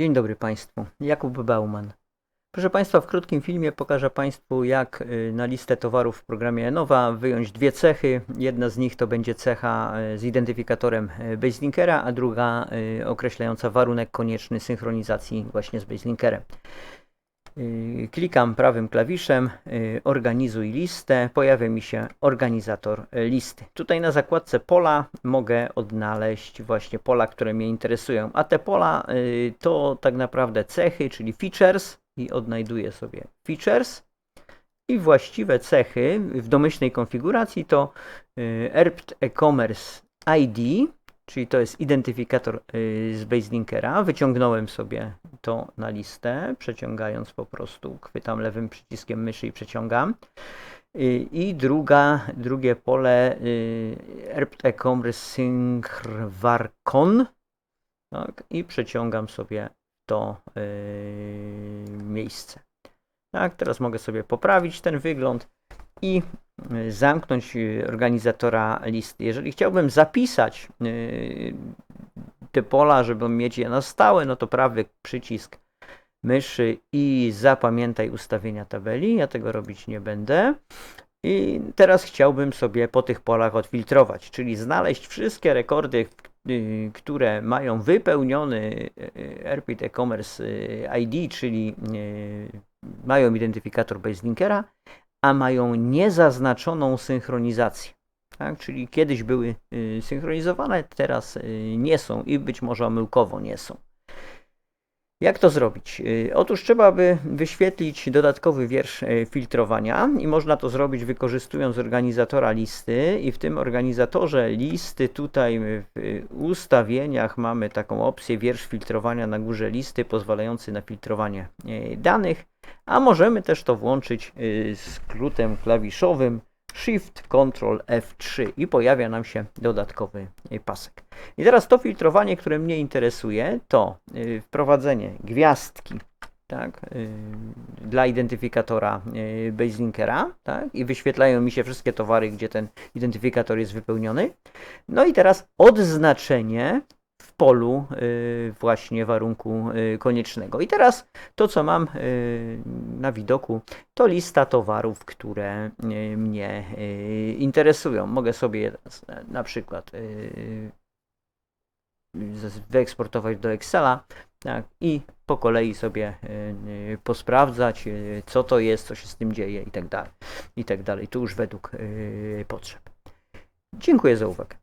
Dzień dobry Państwu. Jakub Bauman. Proszę Państwa, w krótkim filmie pokażę Państwu, jak y, na listę towarów w programie Enowa wyjąć dwie cechy. Jedna z nich to będzie cecha y, z identyfikatorem y, Baselinkera, a druga określająca warunek konieczny synchronizacji właśnie z Baselinkerem. Y, Klikam prawym klawiszem, y, organizuj listę, pojawia mi się organizator y, listy. Tutaj na zakładce pola mogę odnaleźć właśnie pola, które mnie interesują, a te pola to tak naprawdę cechy, czyli features i odnajduję sobie features i właściwe cechy w domyślnej konfiguracji to ERPT e-commerce ID, czyli to jest identyfikator z Baselinkera. Wyciągnąłem sobie to na listę, przeciągając po prostu, chwytam lewym przyciskiem myszy i przeciągam. Y, I druga, drugie pole y, ERPT e-commerce synchrwarcon tak, i przeciągam sobie to y, miejsce. Tak, teraz mogę sobie poprawić ten wygląd i zamknąć organizatora listy. Jeżeli chciałbym zapisać te pola, żeby mieć je na stałe, no to prawy przycisk myszy i zapamiętaj ustawienia tabeli. Ja tego robić nie będę. I teraz chciałbym sobie po tych polach odfiltrować, czyli znaleźć wszystkie rekordy, y, które mają wypełniony y, RPID e-commerce y, ID, czyli mają identyfikator Baselinkera, a mają niezaznaczoną synchronizację. Tak? Czyli kiedyś były y, synchronizowane, teraz y, nie są i być może omyłkowo nie są. Jak to zrobić? Y, Otóż trzeba by wyświetlić dodatkowy wiersz filtrowania i można to zrobić wykorzystując organizatora listy i w tym organizatorze listy tutaj w ustawieniach mamy taką opcję wiersz filtrowania na górze listy pozwalający na filtrowanie danych, a możemy też to włączyć skrótem klawiszowym Shift Ctrl F3 i pojawia nam się dodatkowy y, pasek. I teraz to filtrowanie, które mnie interesuje, to y, wprowadzenie gwiazdki tak, y, dla identyfikatora Baselinkera tak, i wyświetlają mi się wszystkie towary, gdzie ten identyfikator jest wypełniony. No i teraz odznaczenie polu y, właśnie warunku y, koniecznego. I teraz to, co mam y, na widoku, to lista towarów, które mnie interesują. Mogę sobie na przykład wyeksportować do Excela tak, i po kolei sobie posprawdzać, co to jest, co się z tym dzieje i tak dalej. I tak dalej. Tu już według potrzeb. Dziękuję za uwagę.